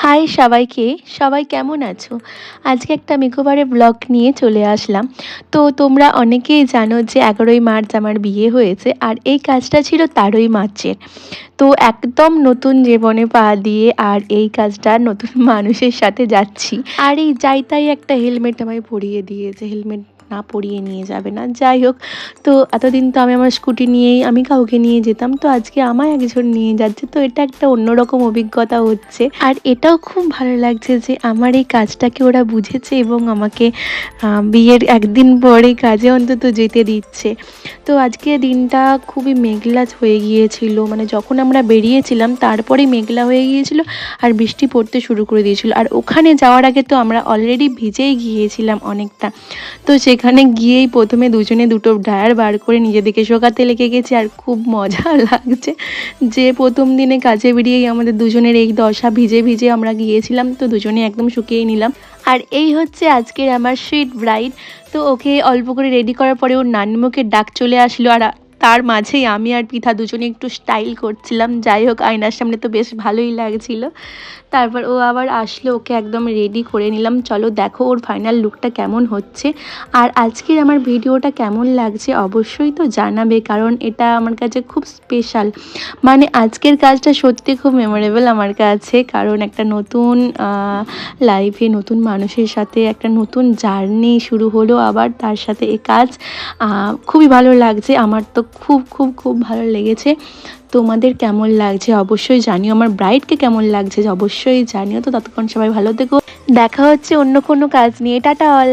High সবাইকে। সবাই কেমন আছো? আজকে একটা মেকওভারের ব্লগ নিয়ে চলে আসলাম। তো তোমরা অনেকেই জানো যে এগারোই মার্চ আমার বিয়ে হয়েছে, আর এই কাজটা ছিল তেরোই মার্চের। তো একদম নতুন জীবনে পা দিয়ে আর এই কাজটা নতুন মানুষের সাথে যাচ্ছি। আর এই যাই তাই একটা হেলমেট আমায় পরিয়ে দিয়েছে। হেলমেট না পরিয়ে নিয়ে যাবে না, যাই হোক। তো এতদিন তো আমি আমার স্কুটি নিয়েই, আমি কাউকে নিয়ে যেতাম। তো আজকে আমায় একজন নিয়ে যাচ্ছে। তো এটা একটা অন্যরকম অভিজ্ঞতা হচ্ছে। আর এটাও খুব ভালো লাগছে যে আমার এই কাজটাকে ওরা বুঝেছে এবং আমাকে বিয়ের একদিন পরে কাজে অন্তত যেতে দিচ্ছে। তো আজকে দিনটা খুবই মেঘলা হয়ে গিয়েছিল। মানে যখন আমরা বেরিয়েছিলাম, তারপরেই মেঘলা হয়ে গিয়েছিল আর বৃষ্টি পড়তে শুরু করে দিয়েছিল। আর ওখানে যাওয়ার আগে তো আমরা অলরেডি ভিজেই গিয়েছিলাম অনেকটা। তো সেখানে গিয়েই প্রথমে দুজনে দুটো ডায়ার বার করে নিজেদেরকে শোকাতে লেগে গেছি আর খুব মজা লাগছে যে প্রথম দিনে কাজে বেরিয়েই আমাদের দুজনের এই দশা ভিজে ভিজে আমরা গিয়েছিলাম, তো দুজনে একদম শুকিয়ে নিলাম। আর এই হচ্ছে আজকের আমার সুইট ব্রাইড তো ওকে অল্প করে রেডি করার পরে ওর নানিমুখের ডাক চলে আসলো আর তার মাঝেই আমি আর পিঠা দুজনে একটু স্টাইল করছিলাম। যাই হোক, আয়নার সামনে তো বেশ ভালোই লাগছিল। তারপর ও আবার আসলো, ওকে একদম রেডি করে নিলাম। চলো দেখো ওর ফাইনাল লুকটা কেমন হচ্ছে। আর আজকের আমার ভিডিওটা কেমন লাগছে অবশ্যই তো জানাবে, কারণ এটা আমার কাছে খুব স্পেশাল মানে আজকের কাজটা সত্যি খুব মেমোরেবল আমার কাছে, কারণ একটা নতুন লাইফে নতুন মানুষের সাথে একটা নতুন জার্নি শুরু হলো আবার তার সাথে এ কাজ। খুবই ভালো লাগছে। আমার তো খুব খুব খুব ভালো লেগেছে। তোমাদের কেমন লাগছে অবশ্যই জানিও। আমার ব্রাইডকে কেমন লাগছে অবশ্যই জানিও। তো ততক্ষণ সবাই ভালো থেকো। দেখা হচ্ছে অন্য কোনো কাজ নিয়ে। Tata all